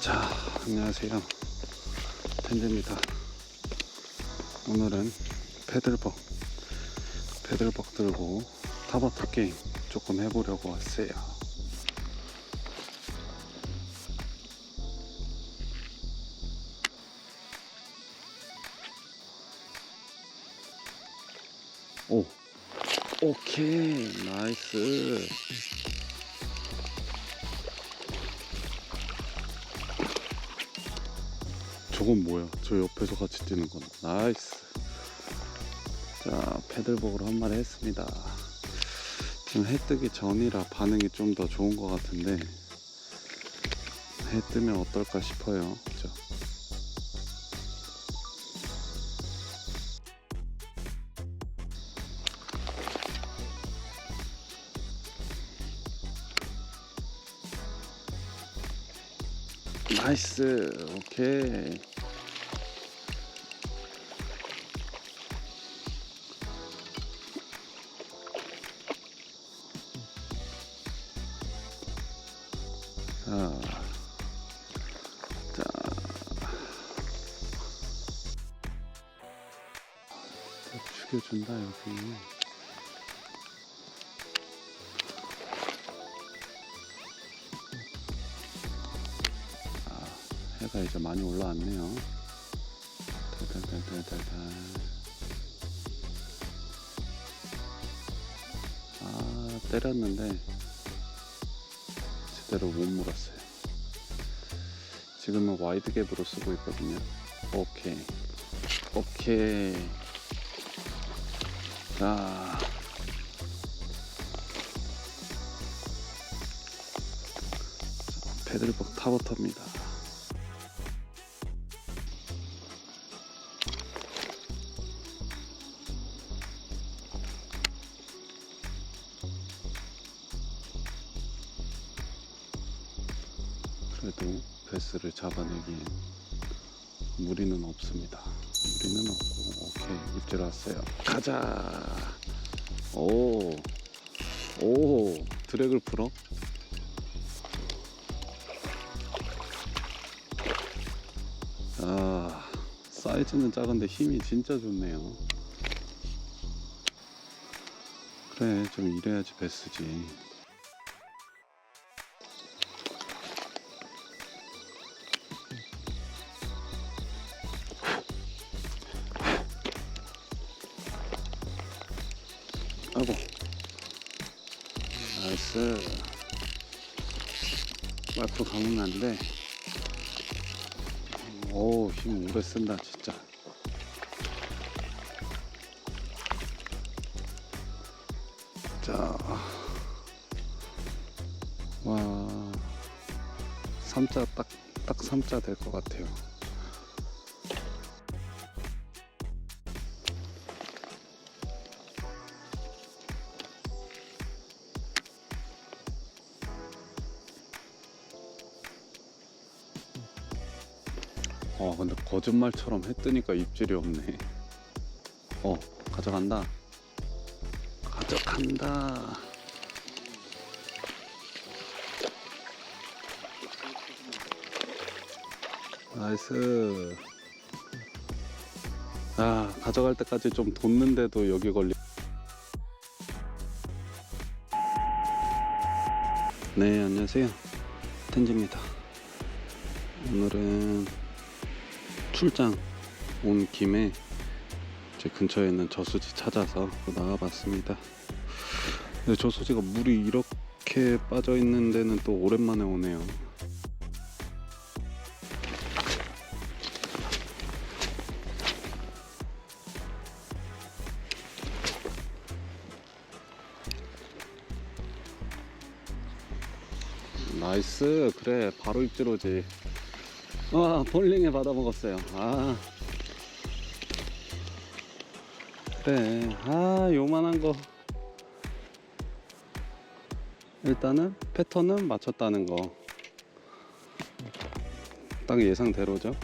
자. 안녕하세요. 텐즈입니다. 오늘은 패들벅 패들벅 들고 타버터 게임 조금 해보려고 왔어요 오. 오케이. 나이스. 저건 뭐야? 저 옆에서 같이 뛰는 건. 나이스. 자 패들복으로 한 마리 했습니다. 지금 해 뜨기 전이라 반응이 좀 더 좋은 것 같은데 해 뜨면 어떨까 싶어요. 그죠 나이스. 오케이. 자, 자. 또 죽여준다 여기 해가 이제 많이 올라왔네요. 달달달달달달. 아, 때렸는데 제대로 못 물었어요. 지금은 와이드 갭으로 쓰고 있거든요. 오케이. 오케이. 자. 패들복 타버터입니다. 그래도 베스를 잡아내기엔 무리는 없습니다. 무리는 없고 오케이 입질 왔어요. 가자. 오, 오 드랙을 풀어. 아 사이즈는 작은데 힘이 진짜 좋네요. 그래 좀 이래야지 베스지. 아이고. 나이스. 말프 감으면 안돼. 오힘 오래 쓴다 진짜. 자 와. 3자 딱, 딱 3자 될 것 같아요 어 근데 거짓말처럼 해 뜨니까 입질이 없네. 어 가져간다. 가져간다. 나이스. 아 가져갈 때까지 좀 뒀는데도 여기 걸리 네 안녕하세요. 텐지입니다. 오늘은 출장 온 김에 제 근처에 있는 저수지 찾아서 나와봤습니다. 근데 저수지가 물이 이렇게 빠져 있는 데는 또 오랜만에 오네요. 나이스 그래 바로 입질 오지 와 볼링에 받아먹었어요. 아. 그래 아 요만한 거. 일단은 패턴은 맞췄다는 거. 딱 예상대로죠.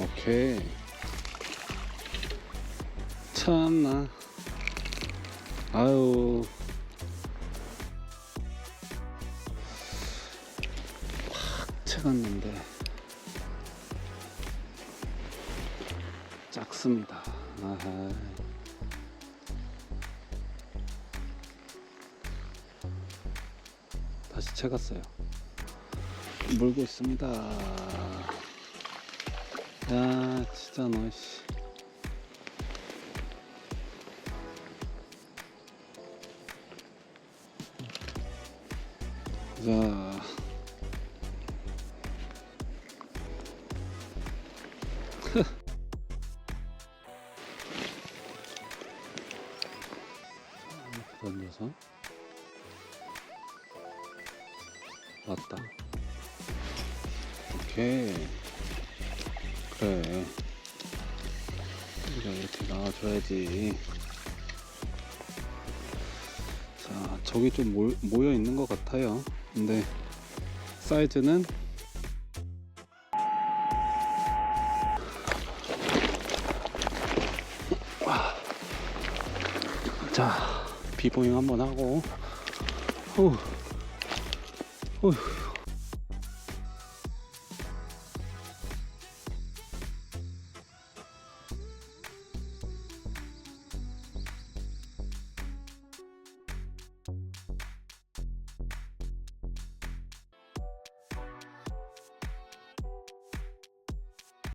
오케이. 참나. 아유. 확 채갔는데. 작습니다. 아하. 다시 채갔어요. 물고 있습니다. 야 진짜 너 씨. 자. 던져서 왔다. 오케이 그래. 이렇게 나와줘야지. 자, 저기 좀 모, 모여 있는 것 같아요. 근데 사이즈는 아. 자, 비보잉 한번 하고. 후. 후.